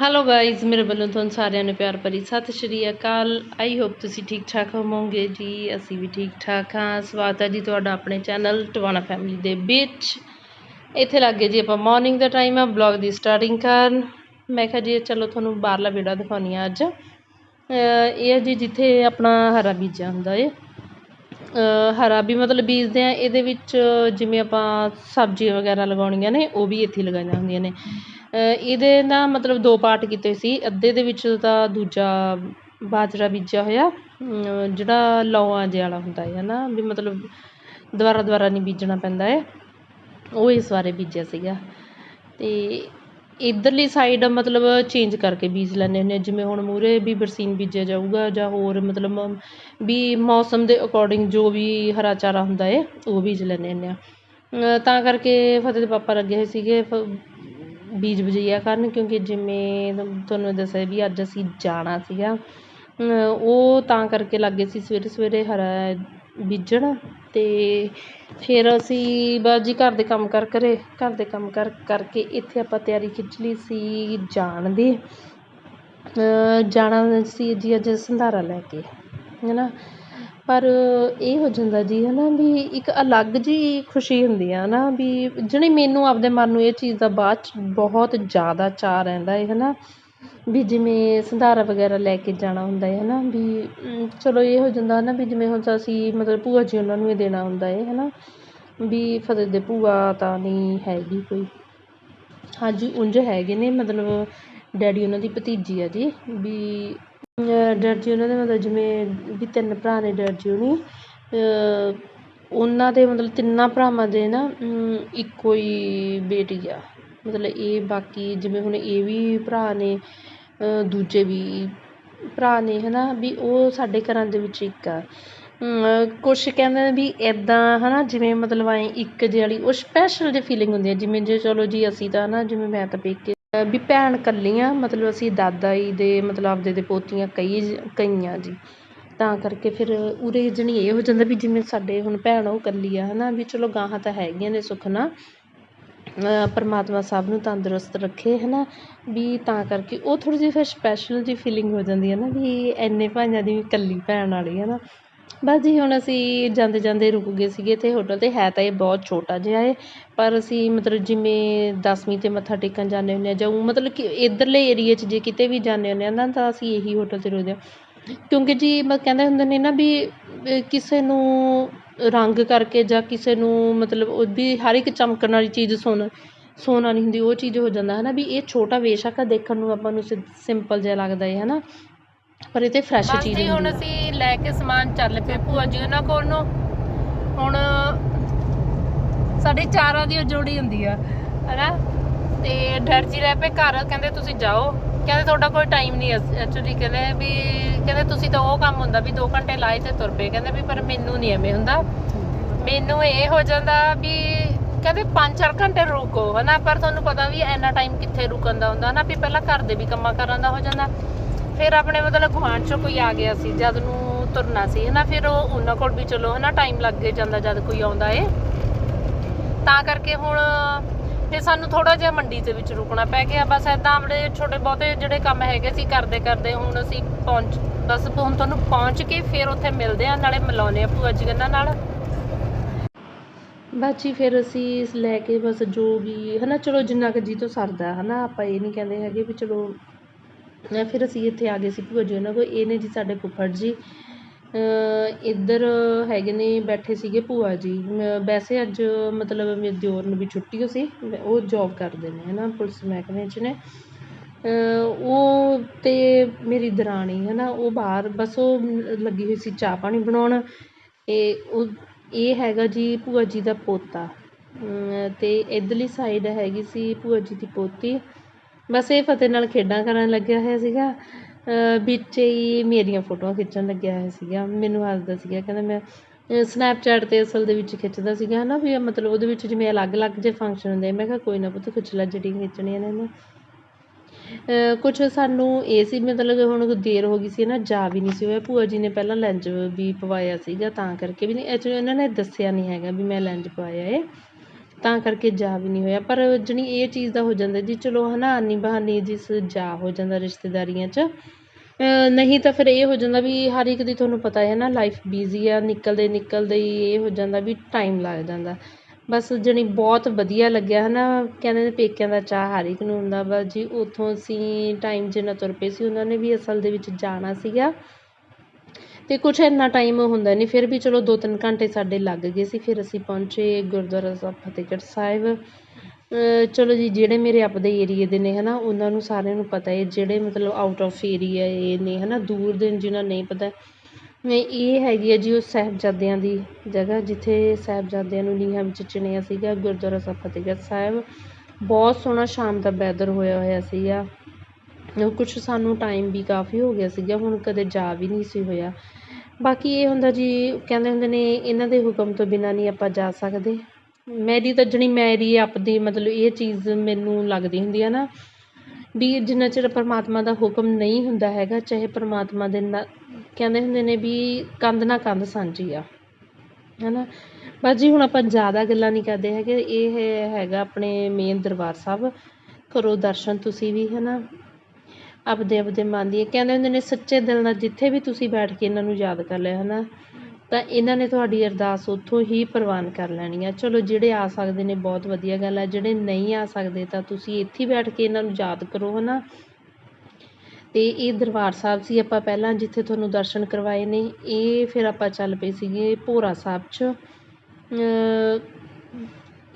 Hello guys ਮੇਰੇ ਵੱਲੋਂ ਤੁਹਾਨੂੰ ਸਾਰਿਆਂ ਨੂੰ ਪਿਆਰ ਭਰੀ ਸਤਿ ਸ਼੍ਰੀ ਅਕਾਲ। ਆਈ ਹੋਪ ਤੁਸੀਂ ਠੀਕ ਠਾਕ ਹੋਵੋਗੇ। ਜੀ, ਅਸੀਂ ਵੀ ਠੀਕ ਠਾਕ ਹਾਂ। ਸਵਾਗਤ ਹੈ ਜੀ ਤੁਹਾਡਾ ਆਪਣੇ ਚੈਨਲ ਟਵਾਣਾ ਫੈਮਿਲੀ ਦੇ ਵਿੱਚ। ਇੱਥੇ ਲੱਗੇ ਜੀ ਆਪਾਂ ਮਾਰਨਿੰਗ ਦਾ ਟਾਈਮ ਆ ਬਲੌਗ ਦੀ ਸਟਾਰਟਿੰਗ ਕਰਨ। ਮੈਂ ਕਿਹਾ ਜੀ, ਚਲੋ ਤੁਹਾਨੂੰ ਬਾਹਰਲਾ ਵਿਹੜਾ ਦਿਖਾਉਂਦੀ ਹਾਂ ਅੱਜ। ਇਹ ਹੈ ਜੀ ਜਿੱਥੇ ਆਪਣਾ ਹਰਾ ਬੀਜਿਆ ਹੁੰਦਾ ਏ। ਹਰਾ ਵੀ ਮਤਲਬ ਬੀਜਦੇ ਆ। ਇਹਦੇ ਵਿੱਚ ਜਿਵੇਂ ਆਪਾਂ ਸਬਜ਼ੀਆਂ ਵਗੈਰਾ ਲਗਾਉਣੀਆਂ ਨੇ, ਉਹ ਵੀ ਇੱਥੇ ਲਗਾਈਆਂ ਹੁੰਦੀਆਂ ਨੇ। ਇਹਦੇ ਨਾ ਮਤਲਬ ਦੋ ਪਾਰਟ ਕੀਤੇ ਸੀ। ਅੱਧੇ ਦੇ ਵਿੱਚ ਤਾਂ ਦੂਜਾ ਬਾਜਰਾ ਬੀਜਿਆ ਹੋਇਆ। ਅਮ ਜਿਹੜਾ ਲੌਆਂ ਜਿਹੇ ਵਾਲਾ ਹੁੰਦਾ ਹੈ ਨਾ ਵੀ ਮਤਲਬ ਦੁਬਾਰਾ ਦੁਬਾਰਾ ਨਹੀਂ ਬੀਜਣਾ ਪੈਂਦਾ ਹੈ। ਉਹ ਇਸ ਬਾਰੇ ਬੀਜਿਆ ਸੀਗਾ। ਅਤੇ ਇੱਧਰਲੀ ਸਾਈਡ ਮਤਲਬ ਚੇਂਜ ਕਰਕੇ ਬੀਜ ਲੈਂਦੇ ਹੁੰਦੇ ਹਾਂ ਜਿਵੇਂ ਹੁਣ ਮੂਹਰੇ ਵੀ ਬਰਸੀਨ ਬੀਜਿਆ ਜਾਊਗਾ ਜਾਂ ਹੋਰ ਮਤਲਬ ਵੀ ਮੌਸਮ ਦੇ ਅਕੋਰਡਿੰਗ ਜੋ ਵੀ ਹਰਾ ਚਾਰਾ ਹੁੰਦਾ ਹੈ, ਉਹ ਬੀਜ ਲੈਂਦੇ ਹੁੰਦੇ ਹਾਂ ਤਾਂ ਕਰਕੇ ਫਤਿਹ ਦੇ ਪਾਪਾ ਲੱਗੇ ਹੋਏ ਸੀਗੇ। ਫ- ਬੀਜ ਬਜਈਆ ਕਰਨ, ਕਿਉਂਕਿ ਜਿਵੇਂ ਤੁਹਾਨੂੰ ਦੱਸਿਆ ਵੀ ਅੱਜ ਅਸੀਂ ਜਾਣਾ ਸੀਗਾ। ਉਹ ਤਾਂ ਕਰਕੇ ਲੱਗ ਗਏ ਸੀ ਸਵੇਰੇ ਸਵੇਰੇ ਹਰਾ ਬੀਜਣ ਅਤੇ ਫਿਰ ਅਸੀਂ ਬਸ ਜੀ ਘਰ ਦੇ ਕੰਮ ਕਰ ਕਰੇ, ਘਰ ਦੇ ਕੰਮ ਕਰ ਕਰਕੇ ਇੱਥੇ ਆਪਾਂ ਤਿਆਰੀ ਖਿੱਚ ਲਈ ਸੀ ਜਾਣ ਦੀ। ਜਾਣਾ ਸੀ ਜੀ ਅੱਜ ਸੰਧਾਰਾ ਲੈ ਕੇ ਹੈ ਨਾ ਪਰ ਇਹ ਹੋ ਜਾਂਦਾ ਜੀ ਹੈ ਨਾ ਵੀ ਇੱਕ ਅਲੱਗ ਜਿਹੀ ਖੁਸ਼ੀ ਹੁੰਦੀ ਆ ਹੈ ਨਾ ਵੀ ਜਿਹੜੀ ਮੈਨੂੰ ਆਪਦੇ ਮਨ ਨੂੰ ਇਹ ਚੀਜ਼ ਦਾ ਬਾਅਦ 'ਚ ਬਹੁਤ ਜ਼ਿਆਦਾ ਚਾਅ ਰਹਿੰਦਾ ਹੈ ਹੈ ਨਾ ਵੀ ਜਿਵੇਂ ਸੰਧਾਰਾ ਵਗੈਰਾ ਲੈ ਕੇ ਜਾਣਾ ਹੁੰਦਾ ਹੈ ਨਾ ਵੀ ਚਲੋ ਇਹ ਹੋ ਜਾਂਦਾ ਹੈ ਨਾ ਵੀ ਜਿਵੇਂ ਹੁਣ ਤਾਂ ਅਸੀਂ ਮਤਲਬ ਭੂਆ ਜੀ ਉਹਨਾਂ ਨੂੰ ਇਹ ਦੇਣਾ ਹੁੰਦਾ ਹੈ ਹੈ ਨਾ ਵੀ ਫਤਿਹ ਦੇ ਭੂਆ ਤਾਂ ਨਹੀਂ ਹੈਗੀ ਕੋਈ। ਹਾਂਜੀ, ਉਂਝ ਹੈਗੇ ਨੇ ਮਤਲਬ ਡੈਡੀ ਉਹਨਾਂ ਦੀ ਭਤੀਜੀ ਆ ਜੀ, ਵੀ ਡੈਡ ਜੀ ਉਹਨਾਂ ਦੇ, ਮਤਲਬ ਜਿਵੇਂ ਵੀ ਤਿੰਨ ਭਰਾ ਨੇ ਡੈਡ ਜੀ ਹੋਣੀ। ਉਹਨਾਂ ਦੇ ਮਤਲਬ ਤਿੰਨਾਂ ਭਰਾਵਾਂ ਦੇ ਨਾ ਇੱਕੋ ਹੀ ਬੇਟੀ ਆ। ਮਤਲਬ ਇਹ ਬਾਕੀ ਜਿਵੇਂ ਹੁਣ ਇਹ ਵੀ ਭਰਾ ਨੇ ਦੂਜੇ ਵੀ ਭਰਾ ਨੇ ਹੈ ਨਾ ਵੀ ਉਹ ਸਾਡੇ ਘਰਾਂ ਦੇ ਵਿੱਚ ਇੱਕ ਆ। ਕੁਛ ਕਹਿੰਦੇ ਨੇ ਵੀ ਇੱਦਾਂ ਹੈ ਨਾ ਜਿਵੇਂ ਮਤਲਬ ਐਂ ਇੱਕ ਜਿਹੇ ਵਾਲੀ, ਉਹ ਸਪੈਸ਼ਲ ਜਿਹੀ ਫੀਲਿੰਗ ਹੁੰਦੀ ਆ। ਜਿਵੇਂ ਜੇ ਚਲੋ ਜੀ, ਅਸੀਂ ਤਾਂ ਨਾ ਜਿਵੇਂ ਮੈਂ ਤਾਂ ਪੇਕੇ ਵੀ ਭੈਣ ਇਕੱਲੀ ਹਾਂ ਮਤਲਬ ਅਸੀਂ ਦਾਦਾ ਜੀ ਦੇ, ਮਤਲਬ ਆਪਦੇ ਦੇ ਪੋਤੀਆਂ ਕਈ ਕਈਆਂ ਜੀ। ਤਾਂ ਕਰਕੇ ਫਿਰ ਉਰੇ ਜਣੀ ਇਹ ਹੋ ਜਾਂਦਾ ਵੀ ਜਿਵੇਂ ਸਾਡੇ ਹੁਣ ਭੈਣ ਉਹ ਇਕੱਲੀ ਆ ਹੈ ਨਾ ਵੀ ਚਲੋ ਗਾਹਾਂ ਤਾਂ ਹੈਗੀਆਂ ਨੇ ਸੁੱਖ ਨਾਲ। ਪਰਮਾਤਮਾ ਸਭ ਨੂੰ ਤੰਦਰੁਸਤ ਰੱਖੇ ਹੈ ਨਾ ਵੀ ਤਾਂ ਕਰਕੇ ਉਹ ਥੋੜ੍ਹੀ ਜਿਹੀ ਫਿਰ ਸਪੈਸ਼ਲ ਜਿਹੀ ਫੀਲਿੰਗ ਹੋ ਜਾਂਦੀ ਹੈ ਨਾ ਵੀ ਇੰਨੇ ਭਾਈਆਂ ਦੀ ਵੀ ਇਕੱਲੀ ਭੈਣ ਵਾਲੀ ਹੈ ਨਾ। ਬਸ ਜੀ, ਹੁਣ ਅਸੀਂ ਜਾਂਦੇ ਜਾਂਦੇ ਰੁਕ ਗਏ ਸੀਗੇ ਇੱਥੇ ਹੋਟਲ 'ਤੇ, ਹੈ ਤਾਂ ਇਹ ਬਹੁਤ ਛੋਟਾ ਜਿਹਾ ਹੈ ਪਰ ਅਸੀਂ ਮਤਲਬ ਜਿਵੇਂ ਦਸਵੀਂ 'ਤੇ ਮੱਥਾ ਟੇਕਣ ਜਾਂਦੇ ਹੁੰਦੇ ਹਾਂ ਜਾਂ ਊਂ ਮਤਲਬ ਕਿ ਇੱਧਰਲੇ ਏਰੀਏ 'ਚ ਜੇ ਕਿਤੇ ਵੀ ਜਾਂਦੇ ਹੁੰਦੇ ਹਾਂ ਨਾ, ਤਾਂ ਅਸੀਂ ਇਹੀ ਹੋਟਲ 'ਤੇ ਰੁਕਦੇ ਹਾਂ। ਕਿਉਂਕਿ ਜੀ, ਮ ਕਹਿੰਦੇ ਹੁੰਦੇ ਨੇ ਨਾ ਵੀ ਕਿਸੇ ਨੂੰ ਰੰਗ ਕਰਕੇ ਜਾਂ ਕਿਸੇ ਨੂੰ ਮਤਲਬ ਉਹ ਵੀ ਹਰ ਇੱਕ ਚਮਕਣ ਵਾਲੀ ਚੀਜ਼ ਸੋਨਾ ਸੋਨਾ ਨਹੀਂ ਹੁੰਦੀ, ਉਹ ਚੀਜ਼ ਹੋ ਜਾਂਦਾ ਹੈ ਨਾ ਵੀ ਇਹ ਛੋਟਾ ਬੇਸ਼ੱਕ ਆ ਦੇਖਣ ਨੂੰ ਆਪਾਂ ਨੂੰ ਸਿ ਸਿੰਪਲ ਜਿਹਾ ਲੱਗਦਾ ਏ ਹੈ ਨਾ ਪਰ ਇਹ 'ਤੇ ਫਰੈਸ਼ ਬਸ ਚੀਜ਼ ਜੀ ਹੁਣ ਅਸੀਂ ਲੈ ਕੇ ਸਮਾਨ ਚੱਲ ਪਏ ਭੂਆ ਜੀ ਉਹਨਾਂ ਕੋਲ ਨੂੰ। ਹੁਣ ਸਾਡੀ ਚਾਰਾਂ ਦੀ ਉਹ ਜੋੜੀ ਹੁੰਦੀ ਆ ਹੈਨਾ? ਤੇ ਡਰ ਜੀ ਰਹਿ ਪਏ ਘਰ ਕਹਿੰਦੇ ਤੁਸੀਂ ਜਾਓ। ਕਹਿੰਦੇ ਤੁਹਾਡਾ ਕੋਈ ਟਾਈਮ ਨਹੀਂ ਐਕਚੁਅਲੀ ਕਹਿੰਦੇ ਵੀ ਕਹਿੰਦੇ ਤੁਸੀਂ ਤਾਂ ਉਹ ਕੰਮ ਹੁੰਦਾ ਵੀ 2 ਘੰਟੇ ਲਾਏ ਤੇ ਤੁਰ ਪਏ। ਕਹਿੰਦੇ ਵੀ ਪਰ ਮੈਨੂੰ ਨਹੀਂ ਐਵੇਂ ਹੁੰਦਾ। ਮੈਨੂੰ ਇਹ ਹੋ ਜਾਂਦਾ ਵੀ ਕਹਿੰਦੇ 5-4 ਘੰਟੇ ਰੁਕੋ ਹਨਾ? ਪਰ ਤੁਹਾਨੂੰ ਪਤਾ ਵੀ ਇੰਨਾ ਟਾਈਮ ਕਿੱਥੇ ਰੁਕਣ ਦਾ ਹੁੰਦਾ ਨਾ ਵੀ ਪਹਿਲਾਂ ਘਰ ਦੇ ਵੀ ਕੰਮਾਂ ਕਰਨ ਦਾ ਹੋ ਜਾਂਦਾ। ਫਿਰ ਆਪਣੇ ਮਤਲਬ ਗੁਆਂਢ ਚੋਂ ਕੋਈ ਆ ਗਿਆ ਸੀ, ਜਦ ਨੂੰ ਤੁਰਨਾ ਸੀ, ਹਨਾ, ਫਿਰ ਉਹ ਉਹਨਾਂ ਕੋਲ ਵੀ ਚਲੋ, ਹਨਾ ਟਾਈਮ ਲੱਗ ਜਾਂਦਾ ਜਦ ਕੋਈ ਆਉਂਦਾ ਏ। ਤਾਂ ਕਰਕੇ ਹੁਣ ਫਿਰ ਸਾਨੂੰ ਥੋੜਾ ਜਿਹਾ ਮੰਡੀ ਦੇ ਵਿੱਚ ਰੁਕਣਾ ਪੈ ਗਿਆ, ਬਸ ਐਦਾਂ ਆਪਣੇ ਛੋਟੇ ਬਹੁਤੇ ਜਿਹੜੇ ਕੰਮ ਹੈਗੇ ਸੀ, ਕਰਦੇ ਕਰਦੇ ਹੁਣ ਅਸੀਂ ਪਹੁੰਚ, ਬਸ ਹੁਣ ਤੁਹਾਨੂੰ ਪਹੁੰਚ ਕੇ ਫਿਰ ਉੱਥੇ ਮਿਲਦੇ ਆ ਨਾਲੇ ਮਿਲਾਉਂਦੇ ਆ ਭੂਆ ਜੀ ਇਹਨਾਂ ਨਾਲ। ਬਸ ਜੀ, ਫਿਰ ਅਸੀਂ ਲੈ ਕੇ ਬਸ ਜੋ ਵੀ, ਹਨਾ, ਚਲੋ ਜਿੰਨਾ ਕੁ ਜੀ ਤੋਂ ਸਰਦਾ ਹੈ ਆਪਾਂ ਇਹ ਨਹੀਂ ਕਹਿੰਦੇ ਹੈਗੇ ਵੀ ਚਲੋ ਫਿਰ ਅਸੀਂ ਇੱਥੇ ਆ ਗਏ ਸੀ ਭੂਆ ਜੀ ਉਹਨਾਂ ਕੋਲ। ਇਹ ਨੇ ਜੀ ਸਾਡੇ ਫੁੱਫੜ ਜੀ। ਇੱਧਰ ਹੈਗੇ ਨੇ, ਬੈਠੇ ਸੀਗੇ ਭੂਆ ਜੀ। ਮ- ਵੈਸੇ ਅੱਜ ਮਤਲਬ ਮੇਰੇ ਦਿਓਰ ਨੂੰ ਵੀ ਛੁੱਟੀ ਹੋ ਸੀ। ਉਹ ਜੋਬ ਕਰਦੇ ਨੇ ਹੈ ਨਾ ਪੁਲਿਸ ਮਹਿਕਮੇ 'ਚ ਨੇ। ਉਹ ਤੇ ਮੇਰੀ ਦਰਾਣੀ ਹੈ ਨਾ ਉਹ ਬਾਹਰ ਬਸ ਉਹ ਲੱਗੀ ਹੋਈ ਸੀ ਚਾਹ ਪਾਣੀ ਬਣਾਉਣ। ਅਤੇ ਉਹ, ਇਹ ਹੈਗਾ ਜੀ ਭੂਆ ਜੀ ਦਾ ਪੋਤਾ। ਅਤੇ ਇੱਧਰਲੀ ਸਾਈਡ ਹੈਗੀ ਸੀ ਭੂਆ ਜੀ ਦੀ ਪੋਤੀ। ਬਸ ਇਹ ਫਤਿਹ ਨਾਲ ਖੇਡਾਂ ਕਰਨ ਲੱਗਿਆ ਹੋਇਆ ਸੀਗਾ। ਵਿੱਚ ਹੀ ਮੇਰੀਆਂ ਫੋਟੋਆਂ ਖਿੱਚਣ ਲੱਗਿਆ ਹੋਇਆ ਸੀਗਾ। ਮੈਨੂੰ ਹੱਸਦਾ ਸੀਗਾ। ਕਹਿੰਦਾ ਮੈਂ ਸਨੈਪਚੈਟ 'ਤੇ ਅਸਲ ਦੇ ਵਿੱਚ ਖਿੱਚਦਾ ਸੀਗਾ। ਹੈ ਨਾ ਵੀ ਮਤਲਬ ਉਹਦੇ ਵਿੱਚ ਜਿਵੇਂ ਅਲੱਗ-ਅਲੱਗ ਜਿਹੇ ਫੰਕਸ਼ਨ ਹੁੰਦੇ ਮੈਂ ਕਿਹਾ ਕੋਈ ਨਾ ਪੁੱਤ ਖਿੱਚ ਲੈ ਜਿਹੜੀਆਂ ਖਿੱਚਣੀਆਂ ਨੇ ਨਾ ਕੁਛ ਸਾਨੂੰ ਇਹ ਸੀ, ਮਤਲਬ ਹੁਣ ਦੇਰ ਹੋ ਗਈ ਸੀ ਨਾ, ਜਾ ਵੀ ਨਹੀਂ ਸੀ ਹੋਇਆ। ਭੂਆ ਜੀ ਨੇ ਪਹਿਲਾਂ ਲੈਂਜ ਵੀ ਪਵਾਇਆ ਸੀਗਾ, ਤਾਂ ਕਰਕੇ ਵੀ ਨਹੀਂ। ਐਕਚੁਅਲੀ ਉਹਨਾਂ ਨੇ ਦੱਸਿਆ ਨਹੀਂ ਹੈਗਾ ਵੀ ਮੈਂ ਲੈਂਜ ਪਵਾਇਆ ਏ। ਤਾਂ ਕਰਕੇ ਜਾ ਵੀ ਨਹੀਂ ਹੋਇਆ। ਪਰ ਜਾਣੀ ਇਹ ਚੀਜ਼ ਦਾ ਹੋ ਜਾਂਦਾ ਜੀ, ਚਲੋ ਹੈ ਨਾ ਆਨੀ ਬਹਾਨੀ ਜਿਸ ਜਾ ਹੋ ਜਾਂਦਾ ਰਿਸ਼ਤੇਦਾਰੀਆਂ 'ਚ ਨਹੀਂ ਤਾਂ ਫਿਰ ਇਹ ਹੋ ਜਾਂਦਾ ਵੀ ਹਰ ਇੱਕ ਦੀ ਤੁਹਾਨੂੰ ਪਤਾ ਹੈ ਨਾ ਲਾਈਫ ਬਿਜ਼ੀ ਆ, ਨਿਕਲਦੇ ਨਿਕਲਦੇ ਹੀ ਇਹ ਹੋ ਜਾਂਦਾ ਵੀ ਟਾਈਮ ਲੱਗ ਜਾਂਦਾ। ਬਸ ਜਾਣੀ ਬਹੁਤ ਵਧੀਆ ਲੱਗਿਆ ਹੈ ਨਾ ਕਹਿੰਦੇ ਨੇ ਪੇਕਿਆਂ ਦਾ ਚਾਅ ਹਰ ਇੱਕ ਨੂੰ ਹੁੰਦਾ ਵਾ ਜੀ, ਉੱਥੋਂ ਅਸੀਂ ਟਾਈਮ ਜਿੰਨਾ ਤੁਰ ਪਏ ਸੀ, ਉਹਨਾਂ ਨੇ ਵੀ ਅਸਲ ਦੇ ਵਿੱਚ ਜਾਣਾ ਸੀਗਾ। ਅਤੇ ਕੁਛ ਇੰਨਾ ਟਾਈਮ ਹੁੰਦਾ ਨਹੀਂ ਫਿਰ ਵੀ ਚਲੋ ਦੋ ਤਿੰਨ ਘੰਟੇ ਸਾਡੇ ਲੱਗ ਗਏ ਸੀ, ਫਿਰ ਅਸੀਂ ਪਹੁੰਚੇ ਗੁਰਦੁਆਰਾ ਸਾਹਿਬ ਫਤਿਹਗੜ੍ਹ ਸਾਹਿਬ। ਚਲੋ ਜੀ, ਜਿਹੜੇ ਮੇਰੇ ਆਪਦੇ ਏਰੀਏ ਦੇ ਨੇ ਹੈ ਨਾ ਉਹਨਾਂ ਨੂੰ ਸਾਰਿਆਂ ਨੂੰ ਪਤਾ ਹੈ, ਜਿਹੜੇ ਮਤਲਬ ਆਊਟ ਆਫ ਏਰੀਆ ਇਹ ਨੇ ਹੈ ਨਾ ਦੂਰ ਦੇ ਜਿਹਨਾਂ ਨਹੀਂ ਪਤਾ। ਇਹ ਹੈਗੀ ਹੈ ਜੀ, ਉਹ ਸਾਹਿਬਜ਼ਾਦਿਆਂ ਦੀ ਜਗ੍ਹਾ, ਜਿੱਥੇ ਸਾਹਿਬਜ਼ਾਦਿਆਂ ਨੂੰ ਨੀਹਾਂ ਵਿੱਚ ਚਿਣਿਆ ਸੀਗਾ ਗੁਰਦੁਆਰਾ ਸਾਹਿਬ ਫਤਿਹਗੜ੍ਹ ਸਾਹਿਬ। ਬਹੁਤ ਸੋਹਣਾ ਸ਼ਾਮ ਦਾ ਵੈਦਰ ਹੋਇਆ ਹੋਇਆ ਸੀਗਾ। ਕੁਛ ਸਾਨੂੰ ਟਾਈਮ ਵੀ ਕਾਫੀ ਹੋ ਗਿਆ ਸੀਗਾ, ਹੁਣ ਕਦੇ ਜਾ ਵੀ ਨਹੀਂ ਸੀ ਹੋਇਆ। ਬਾਕੀ ਇਹ ਹੁੰਦਾ ਜੀ, ਕਹਿੰਦੇ ਹੁੰਦੇ ਨੇ, ਇਹਨਾਂ ਦੇ ਹੁਕਮ ਤੋਂ ਬਿਨਾਂ ਨਹੀਂ ਆਪਾਂ ਜਾ ਸਕਦੇ। ਮੇਰੀ ਤਾਂ ਜਣੀ ਮੇਰੀ ਆਪਦੀ ਮਤਲਬ ਇਹ ਚੀਜ਼ ਮੈਨੂੰ ਲੱਗਦੀ ਹੁੰਦੀ ਆ ਨਾ, ਵੀ ਜਿੰਨਾ ਚਿਰ ਪਰਮਾਤਮਾ ਦਾ ਹੁਕਮ ਨਹੀਂ ਹੁੰਦਾ ਹੈਗਾ, ਚਾਹੇ ਪਰਮਾਤਮਾ ਦੇ ਨਾ, ਕਹਿੰਦੇ ਹੁੰਦੇ ਨੇ ਵੀ ਕੰਧ ਨਾ ਕੰਧ ਸਾਂਝੀ ਆ। ਹਨਾ? ਬਸ ਜੀ ਹੁਣ ਆਪਾਂ ਜ਼ਿਆਦਾ ਗੱਲਾਂ ਨਹੀਂ ਕਰਦੇ ਹੈਗੇ, ਇਹ ਹੈਗਾ ਆਪਣੇ ਮੇਨ ਦਰਬਾਰ ਸਾਹਿਬ। ਕਰੋ ਦਰਸ਼ਨ ਤੁਸੀਂ ਵੀ ਹੈ ਨਾ ਆਪਦੇ ਆਪਦੇ ਮਨ ਦੀ। ਕਹਿੰਦੇ ਹੁੰਦੇ ਨੇ, ਸੱਚੇ ਦਿਲ ਨਾਲ ਜਿੱਥੇ ਵੀ ਤੁਸੀਂ ਬੈਠ ਕੇ ਇਹਨਾਂ ਨੂੰ ਯਾਦ ਕਰ ਲਿਆ ਹੈ ਨਾ ਤਾਂ ਇਹਨਾਂ ਨੇ ਤੁਹਾਡੀ ਅਰਦਾਸ ਉੱਥੋਂ ਹੀ ਪ੍ਰਵਾਨ ਕਰ ਲੈਣੀ ਆ। ਚਲੋ, ਜਿਹੜੇ ਆ ਸਕਦੇ ਨੇ, ਬਹੁਤ ਵਧੀਆ ਗੱਲ ਆ। ਜਿਹੜੇ ਨਹੀਂ ਆ ਸਕਦੇ, ਤਾਂ ਤੁਸੀਂ ਇੱਥੇ ਬੈਠ ਕੇ ਇਹਨਾਂ ਨੂੰ ਯਾਦ ਕਰੋ ਹੈ ਨਾ ਅਤੇ ਇਹ ਦਰਬਾਰ ਸਾਹਿਬ ਸੀ, ਆਪਾਂ ਪਹਿਲਾਂ ਜਿੱਥੇ ਤੁਹਾਨੂੰ ਦਰਸ਼ਨ ਕਰਵਾਏ ਨੇ, ਇਹ ਫਿਰ ਆਪਾਂ ਚੱਲ ਪਏ ਸੀਗੇ ਭੋਰਾ ਸਾਹਿਬ 'ਚ।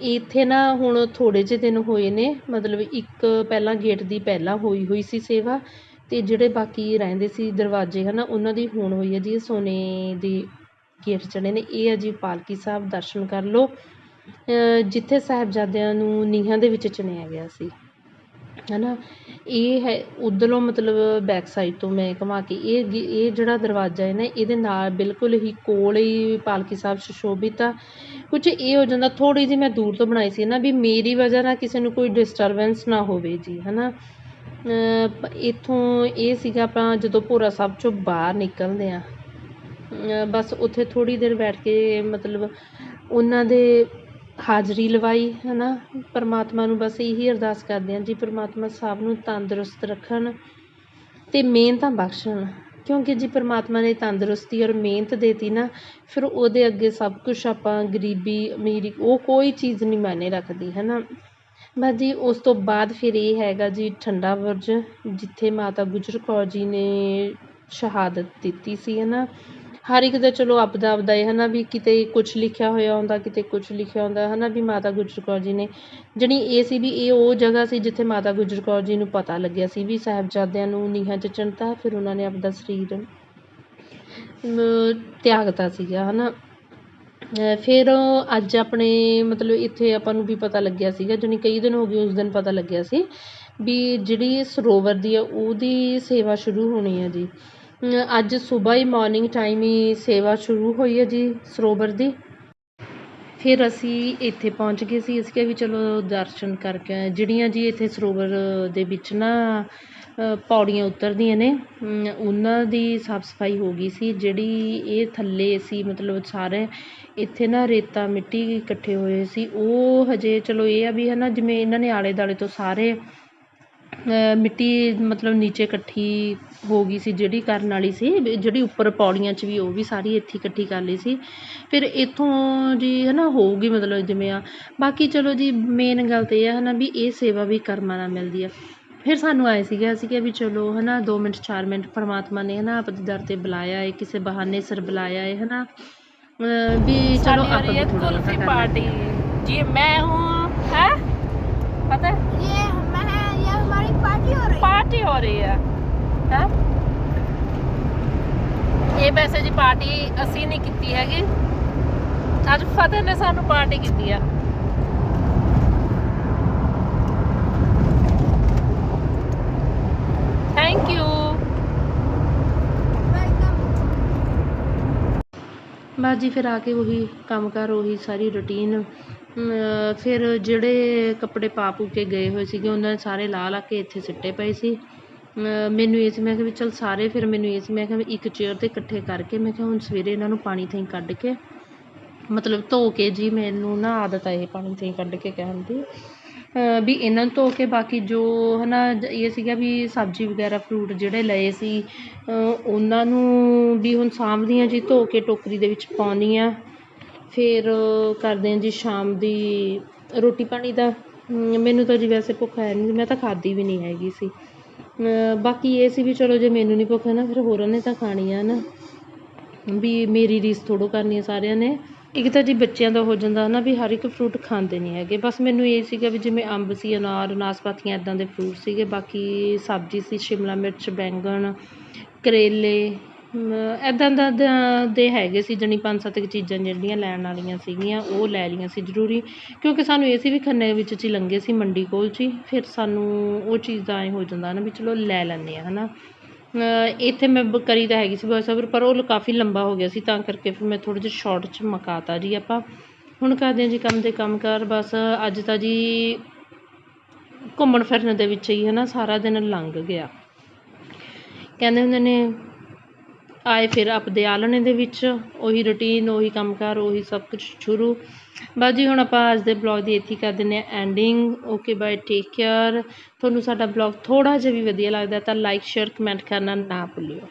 ਇੱਥੇ ਨਾ ਹੁਣ ਥੋੜ੍ਹੇ ਜਿਹੇ ਦਿਨ ਹੋਏ ਨੇ, ਮਤਲਬ ਇੱਕ ਪਹਿਲਾਂ ਗੇਟ ਦੀ ਪਹਿਲਾਂ ਹੋਈ ਹੋਈ ਸੀ ਸੇਵਾ ਅਤੇ ਜਿਹੜੇ ਬਾਕੀ ਰਹਿੰਦੇ ਸੀ ਦਰਵਾਜ਼ੇ ਹੈ ਨਾ ਉਹਨਾਂ ਦੀ ਹੁਣ ਹੋਈ ਹੈ ਜੀ, ਇਹ ਸੋਨੇ ਦੇ ਗੇਟ ਚੜੇ ਨੇ, ਇਹ ਹੈ ਜੀ ਪਾਲਕੀ ਸਾਹਿਬ, ਦਰਸ਼ਨ ਕਰ ਲਓ। ਜਿੱਥੇ ਸਾਹਿਬਜ਼ਾਦਿਆਂ ਨੂੰ ਨੀਹਾਂ ਦੇ ਵਿੱਚ ਚਿਣਿਆ ਗਿਆ ਸੀ ਹੈ ਨਾ ਇਹ ਹੈ ਉਧਰੋਂ ਮਤਲਬ ਬੈਕ ਸਾਈਡ ਤੋਂ ਮੈਂ ਘੁਮਾ ਕੇ, ਇਹ ਗੇ- ਇਹ ਜਿਹੜਾ ਦਰਵਾਜ਼ਾ ਹੈ ਨਾ, ਇਹਦੇ ਨਾਲ ਬਿਲਕੁਲ ਹੀ ਕੋਲ ਹੀ ਪਾਲਕੀ ਸਾਹਿਬ ਸੁਸ਼ੋਭਿਤ ਆ। ਕੁਛ ਇਹ ਹੋ ਜਾਂਦਾ, ਥੋੜ੍ਹੀ ਜਿਹੀ ਮੈਂ ਦੂਰ ਤੋਂ ਬਣਾਈ ਸੀ ਨਾ ਵੀ ਮੇਰੀ ਵਜ੍ਹਾ ਨਾਲ ਕਿਸੇ ਨੂੰ ਕੋਈ ਡਿਸਟਰਬੈਂਸ ਨਾ ਹੋਵੇ ਜੀ ਹੈ ਨਾ ਇੱਥੋਂ ਇਹ ਸੀਗਾ ਆਪਾਂ ਜਦੋਂ ਭੋਰਾ ਸਾਹਿਬ ਚੋਂ ਬਾਹਰ ਨਿਕਲਦੇ ਹਾਂ ਬਸ ਉੱਥੇ ਥੋੜ੍ਹੀ ਦੇਰ ਬੈਠ ਕੇ ਮਤਲਬ ਉਹਨਾਂ ਦੇ ਹਾਜ਼ਰੀ ਲਵਾਈ ਹੈ ਨਾ ਪਰਮਾਤਮਾ ਨੂੰ ਬਸ ਇਹੀ ਅਰਦਾਸ ਕਰਦੇ ਹਾਂ ਜੀ, ਪਰਮਾਤਮਾ ਸਭ ਨੂੰ ਤੰਦਰੁਸਤ ਰੱਖਣ ਅਤੇ ਮਿਹਨਤਾਂ ਬਖਸ਼ਣ। ਕਿਉਂਕਿ ਜੀ ਪਰਮਾਤਮਾ ਨੇ ਤੰਦਰੁਸਤੀ ਔਰ ਮਿਹਨਤ ਦੇਤੀ ਨਾ, ਫਿਰ ਉਹਦੇ ਅੱਗੇ ਸਭ ਕੁਛ ਆਪਾਂ ਗਰੀਬੀ, ਅਮੀਰੀ, ਉਹ ਕੋਈ ਚੀਜ਼ ਨਹੀਂ ਮਾਇਨੇ ਰੱਖਦੀ ਹੈ ਨਾ ਬਸ ਜੀ, ਉਸ ਤੋਂ ਬਾਅਦ ਫਿਰ ਇਹ ਹੈਗਾ ਜੀ, ਠੰਡਾ ਬੁਰਜ, ਜਿੱਥੇ ਮਾਤਾ ਗੁਜਰ ਕੌਰ ਜੀ ਨੇ ਸ਼ਹਾਦਤ ਦਿੱਤੀ ਸੀ ਹੈ ਨਾ ਹਰ ਇੱਕ ਦਾ ਚਲੋ ਆਪਦਾ ਆਪਦਾ ਹੈ ਨਾ ਵੀ ਕਿਤੇ ਕੁਛ ਲਿਖਿਆ ਹੋਇਆ ਹੁੰਦਾ, ਕਿਤੇ ਕੁਛ ਲਿਖਿਆ ਹੁੰਦਾ ਹੈ ਨਾ ਵੀ ਮਾਤਾ ਗੁਜਰ ਕੌਰ ਜੀ ਨੇ। ਜਾਣੀ ਇਹ ਸੀ ਵੀ ਇਹ ਉਹ ਜਗ੍ਹਾ ਸੀ ਜਿੱਥੇ ਮਾਤਾ ਗੁਜਰ ਕੌਰ ਜੀ ਨੂੰ ਪਤਾ ਲੱਗਿਆ ਸੀ ਵੀ ਸਾਹਿਬਜ਼ਾਦਿਆਂ ਨੂੰ ਨੀਹਾਂ 'ਚ ਚਿਣਤਾ, ਫਿਰ ਉਹਨਾਂ ਨੇ ਆਪਦਾ ਸਰੀਰ ਤਿਆਗਤਾ ਸੀਗਾ ਹੈ ਨਾ ਫਿਰ ਅੱਜ ਆਪਣੇ ਮਤਲਬ ਇੱਥੇ ਆਪਾਂ ਨੂੰ ਵੀ ਪਤਾ ਲੱਗਿਆ ਸੀਗਾ, ਜਾਣੀ ਕਈ ਦਿਨ ਹੋ ਗਏ ਉਸ ਦਿਨ ਪਤਾ ਲੱਗਿਆ ਸੀ ਵੀ ਜਿਹੜੀ ਸਰੋਵਰ ਦੀ ਆ, ਉਹਦੀ ਸੇਵਾ ਸ਼ੁਰੂ ਹੋਣੀ ਹੈ ਜੀ। ਅੱਜ ਸਵੇਰ ਹੀ ਮਾਰਨਿੰਗ ਟਾਈਮ ਹੀ ਸੇਵਾ ਸ਼ੁਰੂ ਹੋਈ ਹੈ ਜੀ ਸਰੋਵਰ ਦੀ। ਫਿਰ ਅਸੀਂ ਇੱਥੇ ਪਹੁੰਚ ਗਏ ਸੀ। ਅਸੀਂ ਕਿਹਾ ਵੀ ਚਲੋ ਦਰਸ਼ਨ ਕਰਕੇ ਆਏ। ਜਿਹੜੀਆਂ ਜੀ ਇੱਥੇ ਸਰੋਵਰ ਦੇ ਵਿੱਚ ਨਾ ਅ, ਪੌੜੀਆਂ ਉਤਰਦੀਆਂ ਨੇ ਉਹਨਾਂ ਦੀ ਸਾਫ਼ ਸਫ਼ਾਈ ਹੋ ਗਈ ਸੀ। ਜਿਹੜੀ ਇਹ ਥੱਲੇ ਸੀ ਮਤਲਬ ਸਾਰੇ ਇੱਥੇ ਨਾ ਰੇਤਾ ਮਿੱਟੀ ਇਕੱਠੇ ਹੋਏ ਸੀ। ਉਹ ਹਜੇ ਚਲੋ ਇਹ ਆ ਵੀ ਹੈ ਨਾ ਜਿਵੇਂ ਇਹਨਾਂ ਨੇ ਆਲੇ ਦੁਆਲੇ ਤੋਂ ਸਾਰੇ ਮਿੱਟੀ ਮਤਲਬ ਨੀਚੇ ਇਕੱਠੀ ਹੋ ਗਈ ਸੀ ਜਿਹੜੀ ਕਰਨ ਵਾਲੀ ਸੀ ਜਿਹੜੀ ਉੱਪਰ ਪੌੜੀਆਂ 'ਚ ਵੀ ਉਹ ਵੀ ਸਾਰੀ ਇੱਥੇ ਇਕੱਠੀ ਕਰ ਲਈ ਸੀ। ਫਿਰ ਇੱਥੋਂ ਜੀ ਹੈ ਨਾ ਹੋਊਗੀ ਮਤਲਬ ਜਿਵੇਂ ਆ। ਬਾਕੀ ਚਲੋ ਜੀ ਮੇਨ ਗੱਲ ਤਾਂ ਇਹ ਹੈ ਨਾ ਵੀ ਇਹ ਸੇਵਾ ਵੀ ਕਰਮਾਂ ਨਾਲ ਮਿਲਦੀ ਆ। ਫਿਰ ਸਾਨੂੰ ਆਏ ਸੀਗਾ ਅਸੀਂ ਕਿਹਾ ਵੀ ਚਲੋ ਹੈ ਨਾ ਦੋ ਮਿੰਟ ਚਾਰ ਮਿੰਟ ਪਰਮਾਤਮਾ ਨੇ ਹੈ ਨਾ ਆਪਦੇ ਦਰ 'ਤੇ ਬੁਲਾਇਆ ਹੈ ਕਿਸੇ ਬਹਾਨੇ ਸਿਰ ਬੁਲਾਇਆ ਹੈ ਹੈ ਨਾ ਵੀ ਚਲੋ ਆਪਾਂ ਥੋੜਾ ਪਾਰਟੀ ਜੀ ਮੈਂ ਹੂੰ ਹੈ? ਹੋ ਰਹੇ ਆ ਹੈ? ਇਹ ਵੈਸੇ ਪਾਰਟੀ ਅਸੀਂ ਨਹੀਂ ਕੀਤੀ ਹੈਗੀ। ਅੱਜ ਫਤਿਹ ਨੇ ਸਾਨੂੰ ਪਾਰਟੀ ਕੀਤੀ ਆ। ਥੈਂਕ ਯੂ ਬਸ ਜੀ ਫਿਰ ਆ ਕੇ ਉਹੀ ਕੰਮ ਕਰ ਉਹੀ ਸਾਰੀ ਰੁਟੀਨ ਫਿਰ ਜਿਹੜੇ ਕੱਪੜੇ ਪਾ ਪੂ ਕੇ ਗਏ ਹੋਏ ਸੀਗੇ, ਉਹਨਾਂ ਨੇ ਸਾਰੇ ਲਾ ਲਾ ਕੇ ਇੱਥੇ ਸਿੱਟੇ ਪਏ ਸੀ। ਮੈਨੂੰ ਇਹ ਸੀ ਮੈਂ ਕਿਹਾ ਵੀ ਚੱਲ ਸਾਰੇ ਫਿਰ ਮੈਨੂੰ ਇਹ ਸੀ ਮੈਂ ਕਿਹਾ ਵੀ ਇੱਕ ਚੇਅਰ ਤੇ ਇਕੱਠੇ ਕਰਕੇ ਮੈਂ ਕਿਹਾ ਹੁਣ ਸਵੇਰੇ ਇਹਨਾਂ ਨੂੰ ਪਾਣੀ ਥਾਈ ਕੱਢ ਕੇ, ਮਤਲਬ ਧੋ ਕੇ ਜੀ ਮੈਨੂੰ ਨਾ ਆਦਤ ਹੈ ਇਹ ਪਾਣੀ 'ਚੋਂ ਕੱਢ ਕੇ ਕਹਿਣ ਦੀ। ਵੀ ਇਹਨਾਂ ਨੂੰ ਧੋ ਕੇ ਬਾਕੀ ਜੋ ਹੈ ਨਾ ਇਹ ਸੀਗਾ ਵੀ ਸਬਜ਼ੀ ਵਗੈਰਾ ਫਰੂਟ ਜਿਹੜੇ ਲਏ ਸੀ ਉਹਨਾਂ ਨੂੰ ਵੀ ਹੁਣ ਸਾਂਭਦੀ ਹਾਂ ਜੀ ਧੋ ਕੇ ਟੋਕਰੀ ਦੇ ਵਿੱਚ ਪਾਉਂਦੀ ਹਾਂ ਫਿਰ ਕਰਦੇ ਹਾਂ ਜੀ ਸ਼ਾਮ ਦੀ ਰੋਟੀ ਪਾਣੀ ਦਾ। ਮੈਨੂੰ ਤਾਂ ਜੀ ਵੈਸੇ ਭੁੱਖ ਹੈ ਨਹੀਂ ਮੈਂ ਤਾਂ ਖਾਧੀ ਵੀ ਨਹੀਂ ਹੈਗੀ ਸੀ। ਬਾਕੀ ਇਹ ਸੀ ਵੀ ਚਲੋ ਜੇ ਮੈਨੂੰ ਨਹੀਂ ਭੁੱਖ ਹੈ ਨਾ, ਫਿਰ ਹੋਰਾਂ ਨੇ ਤਾਂ ਖਾਣੀ ਆ ਨਾ। ਵੀ ਮੇਰੀ ਰੀਸ ਥੋੜੋ ਕਰਨੀ ਆ ਸਾਰਿਆਂ ਨੇ। ਇੱਕ ਤਾਂ ਜੀ ਬੱਚਿਆਂ ਦਾ ਹੋ ਜਾਂਦਾ ਹੈ ਨਾ ਵੀ ਹਰ ਇੱਕ ਫਰੂਟ ਖਾਂਦੇ ਨਹੀਂ ਹੈਗੇ। ਬਸ ਮੈਨੂੰ ਇਹ ਸੀਗਾ ਵੀ ਜਿਵੇਂ ਅੰਬ ਸੀ, ਅਨਾਰ, ਨਾਸਪਾਤੀਆਂ ਇੱਦਾਂ ਦੇ ਫਰੂਟ ਸੀਗੇ। ਬਾਕੀ ਸਬਜ਼ੀ ਸੀ, ਸ਼ਿਮਲਾ ਮਿਰਚ, ਬੈਂਗਣ, ਕਰੇਲੇ ਇੱਦਾਂ ਦਾ ਦਾ- ਦੇ ਹੈਗੇ ਸੀ ਜਾਣੀ ਪੰਜ ਸੱਤ ਕੁ ਚੀਜ਼ਾਂ ਜਿਹੜੀਆਂ ਲੈਣ ਵਾਲੀਆਂ ਸੀਗੀਆਂ, ਉਹ ਲੈ ਲਈਆਂ ਸੀ ਜ਼ਰੂਰੀ। ਕਿਉਂਕਿ ਸਾਨੂੰ ਇਹ ਸੀ ਵੀ ਖੰਨੇ ਵਿੱਚ ਚ ਹੀ ਲੰਘੇ ਸੀ ਮੰਡੀ ਕੋਲ 'ਚ ਹੀ, ਫਿਰ ਸਾਨੂੰ ਉਹ ਚੀਜ਼ ਦਾ ਐਂ ਹੋ ਜਾਂਦਾ ਨਾ ਵੀ ਚਲੋ ਲੈ ਲੈਂਦੇ ਹਾਂ ਹੈ ਨਾ ਇੱਥੇ ਮੈਂ ਬ- ਕਰੀ ਤਾਂ ਹੈਗੀ ਸੀ ਵੌਇਸ ਓਵਰ ਪਰ ਉਹ ਕਾਫੀ ਲੰਬਾ ਹੋ ਗਿਆ ਸੀ, ਤਾਂ ਕਰਕੇ ਫਿਰ ਮੈਂ ਥੋੜ੍ਹਾ ਜਿਹਾ ਸ਼ੋਰਟ 'ਚ ਮੁਕਾਤਾ ਜੀ ਆਪਾਂ। ਹੁਣ ਕਰਦੇ ਹਾਂ ਜੀ ਕੰਮ ਦੇ ਕੰਮ ਕਾਰ ਬਸ ਅੱਜ ਤਾਂ ਜੀ ਘੁੰਮਣ ਫਿਰਨ ਦੇ ਵਿੱਚ ਹੀ ਹੈ ਨਾ ਸਾਰਾ ਦਿਨ ਲੰਘ ਗਿਆ। ਕਹਿੰਦੇ ਹੁੰਦੇ ਨੇ ਆਏ ਫਿਰ ਆਪਦੇ ਆਲ੍ਹਣੇ ਦੇ ਵਿੱਚ, ਉਹੀ ਰੂਟੀਨ ਉਹੀ ਕੰਮ ਕਾਰ ਉਹੀ ਸਭ ਕੁਛ ਸ਼ੁਰੂ। ਬਸ ਜੀ, ਹੁਣ ਆਪਾਂ ਅੱਜ ਦੇ ਬਲੋਗ ਦੀ ਇੱਥੇ ਕਰ ਦਿੰਦੇ ਹਾਂ ending okay bye take care ਤੁਹਾਨੂੰ ਸਾਡਾ ਬਲੋਗ ਥੋੜ੍ਹਾ ਜਿਹਾ ਵੀ ਵਧੀਆ ਲੱਗਦਾ ਤਾਂ ਲਾਈਕ ਸ਼ੇਅਰ ਕਮੈਂਟ ਕਰਨਾ ਨਾ ਭੁੱਲਿਓ।